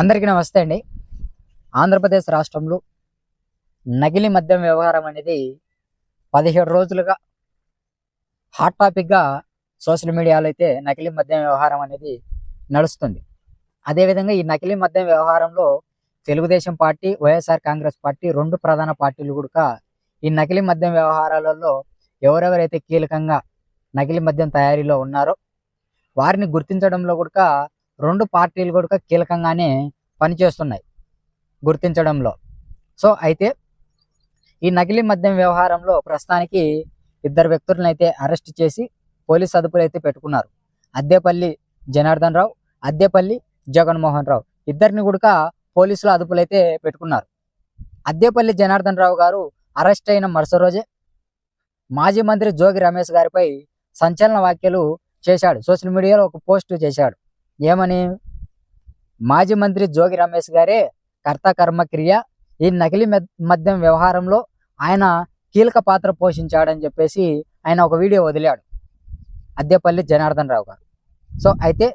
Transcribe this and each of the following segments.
అందరికీ నమస్తే అండి. ఆంధ్రప్రదేశ్ రాష్ట్రంలో నకిలీ మద్యం వ్యవహారం అనేది పదిహేడు రోజులుగా హాట్ టాపిక్గా సోషల్ మీడియాలో అయితే నకిలీ మద్యం వ్యవహారం అనేది నడుస్తుంది. అదేవిధంగా ఈ నకిలీ మద్యం వ్యవహారంలో Telugu Desam party YSR Congress party రెండు ప్రధాన పార్టీలు కూడా ఈ నకిలీ మద్యం వ్యవహారాలలో ఎవరెవరైతే కీలకంగా నకిలీ మద్యం తయారీలో ఉన్నారో వారిని గుర్తించడంలో కూడా రెండు పార్టీలు కూడా కీలకంగానే పనిచేస్తున్నాయి గుర్తించడంలో. సో అయితే ఈ నకిలీ మద్యం వ్యవహారంలో ప్రస్తుతానికి ఇద్దరు వ్యక్తులను అయితే అరెస్ట్ చేసి పోలీస్ అదుపులు అయితే పెట్టుకున్నారు. అద్దేపల్లి జనార్దన్ రావు అద్దేపల్లి జగన్మోహన్ రావు ఇద్దరిని కూడా పోలీసులు అదుపులు అయితే పెట్టుకున్నారు. అద్దేపల్లి జనార్దన్ రావు గారు అరెస్ట్ అయిన మరుసటి రోజే మాజీ మంత్రి జోగి రమేష్ గారిపై సంచలన వ్యాఖ్యలు చేశాడు. సోషల్ మీడియాలో ఒక పోస్ట్ చేశాడు. ఏమని? మాజీ మంత్రి జోగి రమేష్ గారే కర్త కర్మ క్రియ ఈ నకిలీ మద్యం వ్యవహారంలో ఆయన కీలక పాత్ర పోషించాడని చెప్పేసి ఆయన ఒక వీడియో వదిలాడు. అద్దెపల్లి జనార్దన్ రావు గారు. సో అయితే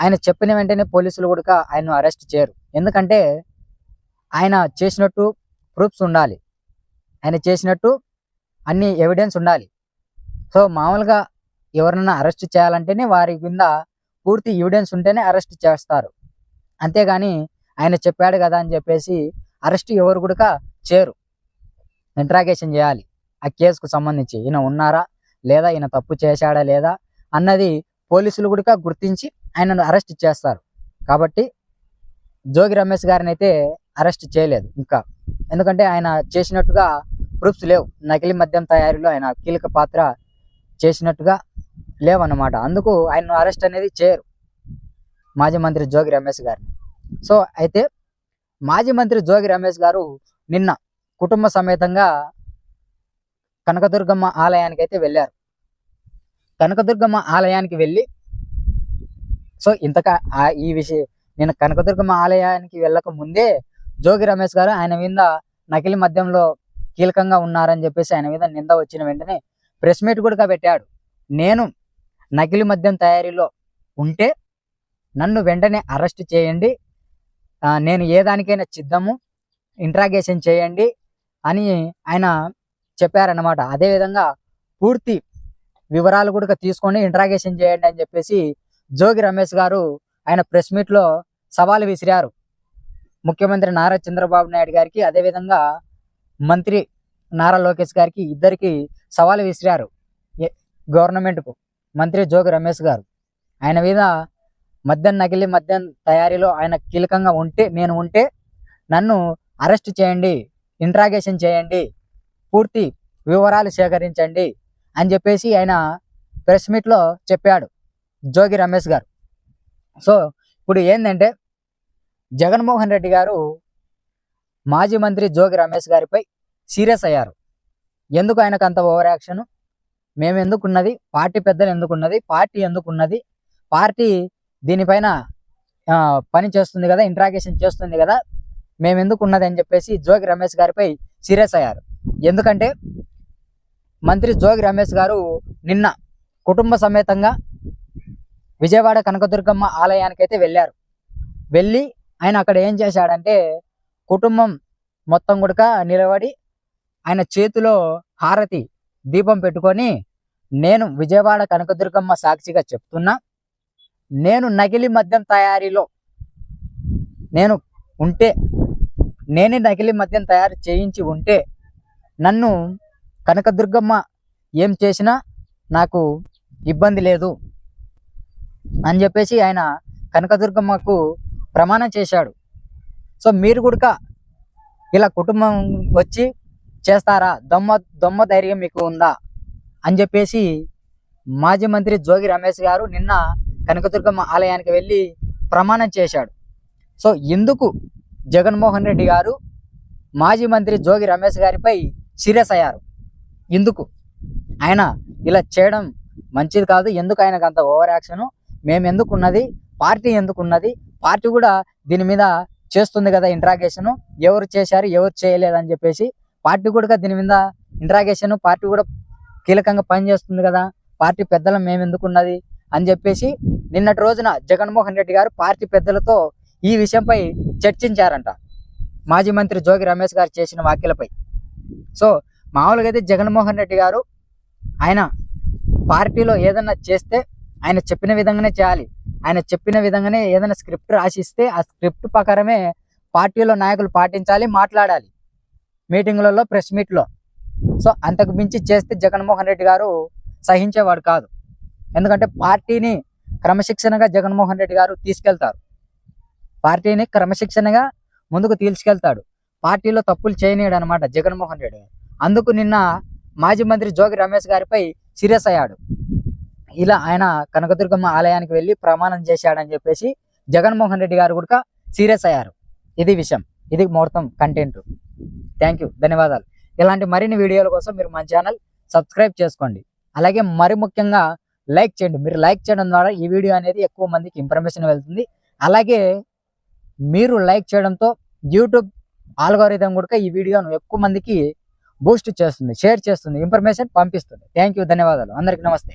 ఆయన చెప్పిన వెంటనే పోలీసులు కూడా ఆయన అరెస్ట్ చేయరు. ఎందుకంటే ఆయన చేసినట్టు ప్రూఫ్స్ ఉండాలి. ఆయన చేసినట్టు అన్ని ఎవిడెన్స్ ఉండాలి. సో మామూలుగా ఎవరినైనా అరెస్ట్ చేయాలంటేనే వారి కింద పూర్తి ఎవిడెన్స్ ఉంటేనే అరెస్ట్ చేస్తారు. అంతేగాని ఆయన చెప్పాడు కదా అని చెప్పేసి అరెస్ట్ ఎవరు కూడా చేరు. ఇంట్రాగేషన్ చేయాలి. ఆ కేసుకు సంబంధించి ఈయన ఉన్నారా? లేదా ఈయన తప్పు చేశాడా లేదా? అన్నది పోలీసులు కూడా గుర్తించి ఆయనను అరెస్ట్ చేస్తారు. కాబట్టి జోగి రమేష్ గారిని అయితే అరెస్ట్ చేయలేదు ఇంకా. ఎందుకంటే ఆయన చేసినట్టుగా ప్రూఫ్స్ లేవు. నకిలీ మద్యం తయారీలో ఆయన కీలక పాత్ర చేసినట్టుగా లేవన్నమాట. అందుకు ఆయన అరెస్ట్ అనేది చేయరు. మాజీ మంత్రి జోగి రమేష్ గారిని. సో అయితే మాజీ మంత్రి జోగి రమేష్ గారు నిన్న కుటుంబ సమేతంగా కనకదుర్గమ్మ ఆలయానికి అయితే వెళ్ళారు. కనకదుర్గమ్మ ఆలయానికి వెళ్ళి సో ఇంతక ఈ విషయం నేను కనకదుర్గమ్మ ఆలయానికి వెళ్ళక ముందే జోగి రమేష్ గారు ఆయన మీద నకిలీ మద్యంలో కీలకంగా ఉన్నారని చెప్పేసి ఆయన మీద నింద వచ్చిన వెంటనే ప్రెస్ మీట్ కూడా పెట్టాడు. నేను నకిలీ మద్యం తయారీలో ఉంటే నన్ను వెంటనే అరెస్ట్ చేయండి. నేను ఏ దానికైనా చిద్దము ఇంట్రాగేషన్ చేయండి అని ఆయన చెప్పారన్నమాట. అదేవిధంగా పూర్తి వివరాలు కూడా తీసుకొని ఇంట్రాగేషన్ చేయండి అని చెప్పేసి జోగి రమేష్ గారు ఆయన ప్రెస్ మీట్లో సవాలు విసిరారు. ముఖ్యమంత్రి నారా చంద్రబాబు నాయుడు గారికి అదేవిధంగా మంత్రి నారా లోకేష్ గారికి ఇద్దరికి సవాలు విసిరారు. గవర్నమెంట్కు. మంత్రి జోగి రమేష్ గారు. ఆయన మీద మద్యం నకిలీ మద్యం తయారీలో ఆయన కీలకంగా ఉంటే నేను ఉంటే నన్ను అరెస్ట్ చేయండి ఇంట్రాగేషన్ చేయండి పూర్తి వివరాలు సేకరించండి అని చెప్పేసి ఆయన ప్రెస్ మీట్లో చెప్పాడు జోగి రమేష్ గారు. సో ఇప్పుడు ఏంటంటే జగన్మోహన్ రెడ్డి గారు మాజీ మంత్రి జోగి రమేష్ గారిపై సీరియస్ అయ్యారు. ఎందుకు ఆయనకు అంత ఓవర్ యాక్షన్? మేము ఎందుకున్నది పార్టీ పెద్దలు ఎందుకున్నది? పార్టీ ఎందుకున్నది? పార్టీ దీనిపైన పని చేస్తుంది కదా ఇంట్రాగేషన్ చేస్తుంది కదా మేము ఎందుకు ఉన్నది అని చెప్పేసి జోగి రమేష్ గారిపై సీరియస్ అయ్యారు. ఎందుకంటే మంత్రి జోగి రమేష్ గారు నిన్న కుటుంబ సమేతంగా విజయవాడ కనకదుర్గమ్మ ఆలయానికి అయితే వెళ్ళారు. వెళ్ళి ఆయన అక్కడ ఏం చేశాడంటే కుటుంబం మొత్తం కూడా నిలబడి ఆయన చేతిలో హారతి దీపం పెట్టుకొని నేను విజయవాడ కనకదుర్గమ్మ సాక్షిగా చెప్తున్నా నేను నకిలీ మద్యం తయారీలో నేను ఉంటే నేనే నకిలీ మద్యం తయారు చేయించి ఉంటే నన్ను కనకదుర్గమ్మ ఏం చేసినా నాకు ఇబ్బంది లేదు అని చెప్పేసి ఆయన కనకదుర్గమ్మకు ప్రమాణం చేశాడు. సో మీరు కూడా ఇలా కుటుంబం వచ్చి చేస్తారా? దొమ్మ దొమ్మ ధైర్యం మీకు ఉందా? అని చెప్పేసి మాజీ మంత్రి జోగి రమేష్ గారు నిన్న కనకదుర్గమ్మ ఆలయానికి వెళ్ళి ప్రమాణం చేశాడు. సో ఎందుకు జగన్మోహన్ రెడ్డి గారు మాజీ మంత్రి జోగి రమేష్ గారిపై సీరియస్ అయ్యారు? ఎందుకు? ఆయన ఇలా చేయడం మంచిది కాదు. ఎందుకు ఆయనకు అంత ఓవర్ యాక్షను? మేము ఎందుకు ఉన్నది పార్టీ ఎందుకు ఉన్నది పార్టీ కూడా దీని మీద చేస్తుంది కదా ఇంట్రాగేషను. ఎవరు చేశారు? ఎవరు చేయలేదని చెప్పేసి పార్టీ కూడా దీని మీద ఇంట్రాగేషన్ పార్టీ కూడా కీలకంగా పనిచేస్తుంది కదా. పార్టీ పెద్దల మేము ఎందుకు ఉన్నది అని చెప్పేసి నిన్నటి రోజున జగన్మోహన్ రెడ్డి గారు పార్టీ పెద్దలతో ఈ విషయంపై చర్చించారంట. మాజీ మంత్రి జోగి రమేష్ గారు చేసిన వ్యాఖ్యలపై. సో మామూలుగా అయితే జగన్మోహన్ రెడ్డి గారు ఆయన పార్టీలో ఏదన్నా చేస్తే ఆయన చెప్పిన విధంగానే చేయాలి. ఆయన చెప్పిన విధంగానే ఏదైనా స్క్రిప్ట్ రాసిస్తే ఆ స్క్రిప్ట్ ప్రకారమే పార్టీలో నాయకులు పాటించాలి మాట్లాడాలి. మీటింగులలో ప్రెస్ మీట్లో. సో అంతకు మించి చేస్తే జగన్మోహన్ రెడ్డి గారు సహించేవాడు కాదు. ఎందుకంటే పార్టీని క్రమశిక్షణగా జగన్మోహన్ రెడ్డి గారు తీసుకెళ్తారు. పార్టీని క్రమశిక్షణగా ముందుకు తీసుకెళ్తాడు. పార్టీలో తప్పులు చేయనీయడు అనమాట జగన్మోహన్ రెడ్డి అందుకు నిన్న మాజీ మంత్రి జోగి రమేష్ గారిపై సీరియస్ అయ్యాడు. ఇలా ఆయన కనకదుర్గమ్మ ఆలయానికి వెళ్ళి ప్రమాణం చేశాడని చెప్పేసి జగన్మోహన్ రెడ్డి గారు కూడా సీరియస్ అయ్యారు. ఇది విషయం. ఇది ముహూర్తం కంటెంట్. థ్యాంక్ యూ ధన్యవాదాలు. ఇలాంటి మరిన్ని వీడియోల కోసం మీరు మా ఛానల్ సబ్స్క్రైబ్ చేసుకోండి. అలాగే మరి ముఖ్యంగా లైక్ చేయండి. మీరు లైక్ చేయడం ద్వారా ఈ వీడియో అనేది ఎక్కువ మందికి ఇన్ఫర్మేషన్ వెళ్తుంది. అలాగే మీరు లైక్ చేయడంతో యూట్యూబ్ ఆల్గోరిథం కూడా ఈ వీడియోను ఎక్కువ మందికి బూస్ట్ చేస్తుంది షేర్ చేస్తుంది ఇన్ఫర్మేషన్ పంపిస్తుంది. థ్యాంక్ యూ ధన్యవాదాలు. అందరికీ నమస్తే.